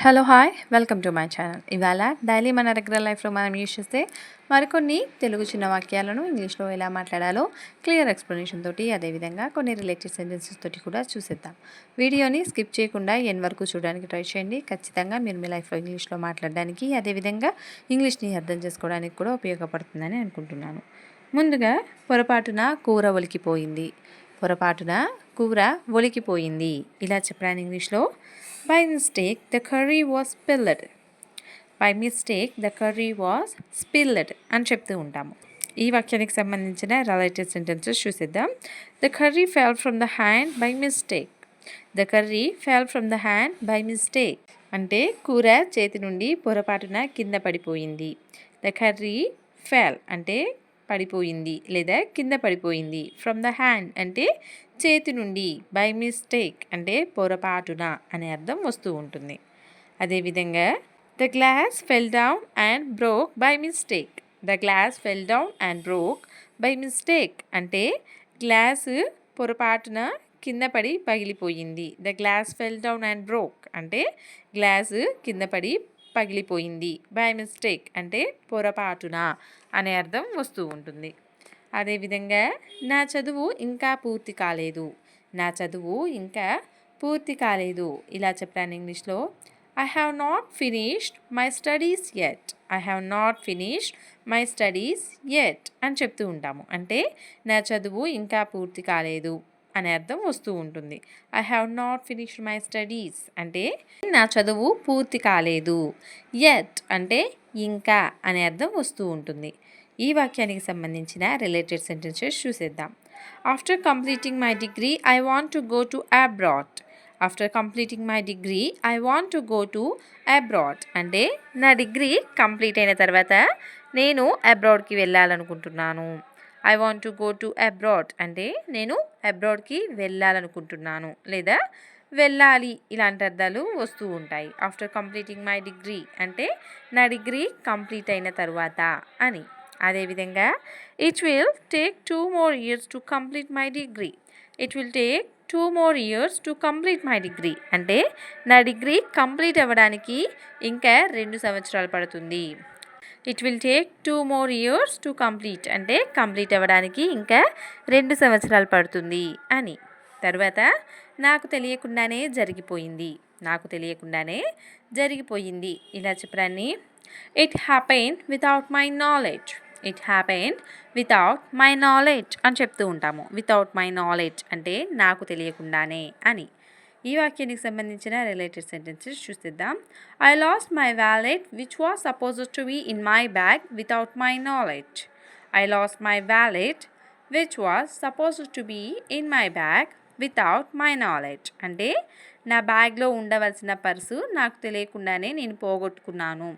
Hello hi welcome to my channel ఇవాళ daily మన regular లైఫ్లో మనం యూజ్ చేస్తే మరికొన్ని తెలుగు చిన్న వాక్యాలను ఇంగ్లీష్లో ఎలా మాట్లాడాలో క్లియర్ ఎక్స్ప్లెనేషన్ తోటి అదేవిధంగా కొన్ని రిలేటెడ్ సెంటెన్సెస్ తోటి కూడా చూసేద్దాం. వీడియోని స్కిప్ చేయకుండా ఎన్ వరకు చూడడానికి ట్రై చేయండి. ఖచ్చితంగా మీరు మీ లైఫ్లో ఇంగ్లీష్లో మాట్లాడడానికి అదేవిధంగా ఇంగ్లీష్ని అర్థం చేసుకోవడానికి కూడా ఉపయోగపడుతుందని అనుకుంటున్నాను. ముందుగా పొరపాటున కూర ఒలికిపోయింది. పొరపాటున కూర ఒలికిపోయింది. ఇలా చెప్పడానికి ఇంగ్లీష్లో by mistake the curry was spilled by mistake the curry was spilled అని చెప్తూ ఉంటాము. ఈ వాక్యానికి సంబంధించిన relative sentences చూసిద్దాం. The curry fell from the hand by mistake the curry fell from the hand by mistake అంటే కూర చేతి నుండి పొరపాటున కింద పడిపోయింది. ద కర్రీ ఫెల్ అంటే పడిపోయింది లేదా కింద పడిపోయింది. ఫ్రమ్ ద హ్యాండ్ అంటే చేతి నుండి బై మిస్టేక్ అంటే పొరపాటున అనే అర్థం వస్తూ ఉంటుంది. అదేవిధంగా the glass fell down and broke by mistake the glass fell down and broke by mistake అంటే గ్లాస్ పొరపాటున కింద పడి పగిలిపోయింది. The glass fell down and broke అంటే గ్లాస్ కింద పడి పగిలిపోయింది. బై మిస్టేక్ అంటే పొరపాటున అనే అర్థం వస్తూ ఉంటుంది. అదేవిధంగా నా చదువు ఇంకా పూర్తి కాలేదు. నా చదువు ఇంకా పూర్తి కాలేదు. ఇలా చెప్పాను ఇంగ్లీష్లో. I have not finished my studies yet I have not finished my studies yet అని చెప్తూ ఉంటాము. అంటే నా చదువు ఇంకా పూర్తి కాలేదు. అనే అర్థం వస్తూ ఉంటుంది. I have not finished my studies అంటే నా చదువు పూర్తి కాలేదు. ఎట్ అంటే ఇంకా అనే అర్థం వస్తూ ఉంటుంది. ఈ వాక్యానికి సంబంధించిన రిలేటెడ్ సెంటెన్సెస్ చూసేద్దాం. After completing my degree I want to go to abroad after completing my degree I want to go to abroad అంటే నా డిగ్రీ కంప్లీట్ అయిన తర్వాత నేను అబ్రాడ్కి వెళ్ళాలనుకుంటున్నాను. I want to go to abroad అంటే నేను అబ్రాడ్కి వెళ్ళాలనుకుంటున్నాను లేదా వెళ్ళాలి ఇలాంటి అర్థాలు వస్తూ ఉంటాయి. ఆఫ్టర్ కంప్లీటింగ్ మై డిగ్రీ అంటే నా డిగ్రీ కంప్లీట్ అయిన తర్వాత అని. అదేవిధంగా it will take two more years to complete my degree it will take two more years to complete my degree అంటే నా డిగ్రీ కంప్లీట్ అవ్వడానికి ఇంకా రెండు సంవత్సరాలు పడుతుంది. It will take two more years to complete అంటే కంప్లీట్ అవ్వడానికి ఇంకా రెండు సంవత్సరాలు పడుతుంది అని. తర్వాత నాకు తెలియకుండానే జరిగిపోయింది. నాకు తెలియకుండానే జరిగిపోయింది. ఇలా చెప్పడాన్ని it happen without my knowledge it happen without my knowledge అని చెప్తూ ఉంటాము. వితౌట్ మై నాలెడ్జ్ అంటే నాకు తెలియకుండానే అని. ఈ వాక్యానికి సంబంధించిన related sentences చూసిద్దాం. I lost my wallet which was suppose to be in my bag without my knowledge I lost my wallet which was suppose to be in my bag without my knowledge అంటే నా బ్యాగ్లో ఉండవలసిన purse నాకు తెలియకుండానే నేను పోగొట్టుకున్నాను.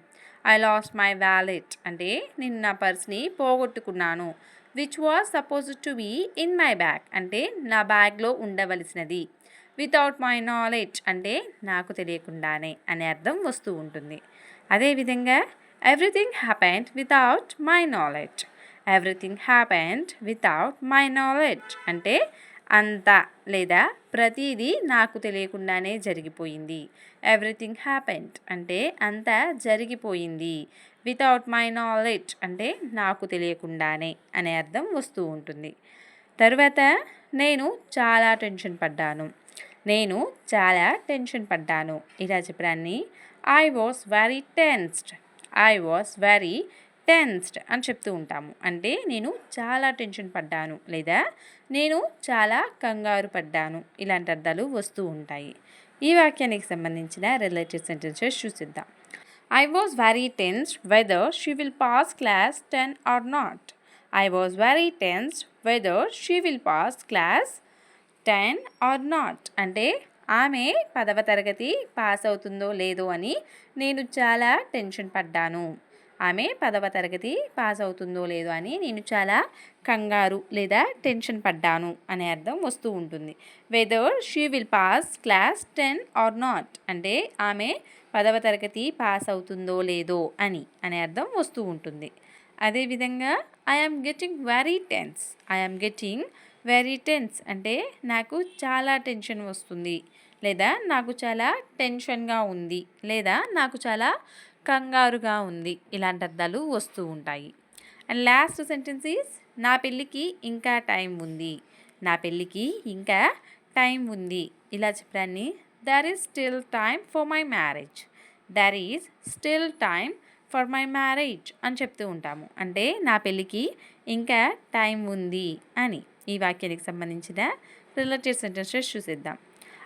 I lost my wallet అంటే నేను నా పర్స్ని పోగొట్టుకున్నాను which was suppose to be in my bag అంటే నా బ్యాగ్లో ఉండవలసినది. వితౌట్ మై నాలెడ్జ్ అంటే నాకు తెలియకుండానే అనే అర్థం వస్తూ ఉంటుంది. అదేవిధంగా everything happened without my knowledge everything happened without my knowledge అంటే అంతా లేదా ప్రతిదీ నాకు తెలియకుండానే జరిగిపోయింది. ఎవ్రీథింగ్ హ్యాపెండ్ అంటే అంతా జరిగిపోయింది. వితౌట్ మై నాలెడ్జ్ అంటే నాకు తెలియకుండానే అనే అర్థం వస్తూ ఉంటుంది. తరువాత నేను చాలా టెన్షన్ పడ్డాను. నేను చాలా టెన్షన్ పడ్డాను. ఇలా చెప్పడాన్ని I was very tensed I was very tensed అని చెప్తూ ఉంటాము. అంటే నేను చాలా టెన్షన్ పడ్డాను లేదా నేను చాలా కంగారు పడ్డాను. ఇలాంటి అర్థాలు వస్తూ ఉంటాయి. ఈ వాక్యానికి సంబంధించిన related sentences చూసిద్దాం. I was very tensed whether she will pass class ten or not I was very tensed whether she will pass class ten or not? అంటే ఆమె పదవ తరగతి పాస్ అవుతుందో లేదో అని నేను చాలా టెన్షన్ పడ్డాను. ఆమె పదవ తరగతి పాస్ అవుతుందో లేదో అని నేను చాలా కంగారు లేదా టెన్షన్ పడ్డాను అనే అర్థం వస్తూ ఉంటుంది. Whether she will pass class ten or not అంటే ఆమె పదవ తరగతి పాస్ అవుతుందో లేదో అని అనే అర్థం వస్తూ ఉంటుంది. అదేవిధంగా I am getting very tense I am getting very tense. అంటే నాకు చాలా టెన్షన్ వస్తుంది. లేదా నాకు చాలా టెన్షన్గా ఉంది. లేదా నాకు చాలా కంగారుగా ఉంది. ఇలాంటి అర్థాలు వస్తూ ఉంటాయి. అండ్ లాస్ట్ సెంటెన్స్ ఈస్ నా పెళ్ళికి ఇంకా టైం ఉంది. నా పెళ్ళికి ఇంకా టైం ఉంది. ఇలా చెప్పడాన్ని there is still time for my marriage there is still time for my marriage అని చెప్తూ ఉంటాము. అంటే నా పెళ్ళికి ఇంకా టైం ఉంది అని. ఈ వాక్యానికి సంబంధించిన రిలేటెడ్ సెంటెన్సెస్ చూసేద్దాం.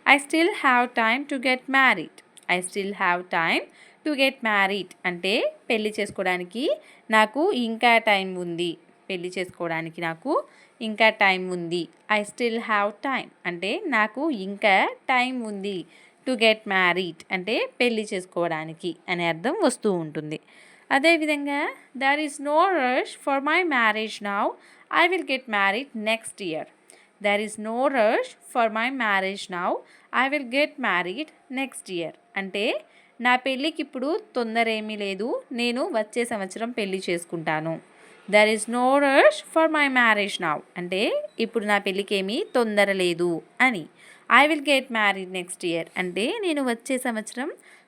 I still have time to get married I still have time to get married అంటే పెళ్ళి చేసుకోవడానికి నాకు ఇంకా టైం ఉంది. పెళ్ళి చేసుకోవడానికి నాకు ఇంకా టైం ఉంది. ఐ స్టిల్ హ్యావ్ టైం అంటే నాకు ఇంకా టైం ఉంది. టు గెట్ మ్యారీడ్ అంటే పెళ్ళి చేసుకోవడానికి అనే అర్థం వస్తూ ఉంటుంది. అదేవిధంగా there is no rush for my marriage now I will get married next year there is no rush for my marriage now I will get married next year అంటే నా పెళ్ళికి ఇప్పుడు తొందర ఏమీ లేదు. నేను వచ్చే సంవత్సరం పెళ్ళి చేసుకుంటాను. There is no rush for my marriage now అంటే ఇప్పుడు నా పెళ్ళికి ఏమీ తొందర లేదు అని. I will get married next year అంటే నేను వచ్చే సంవత్సరం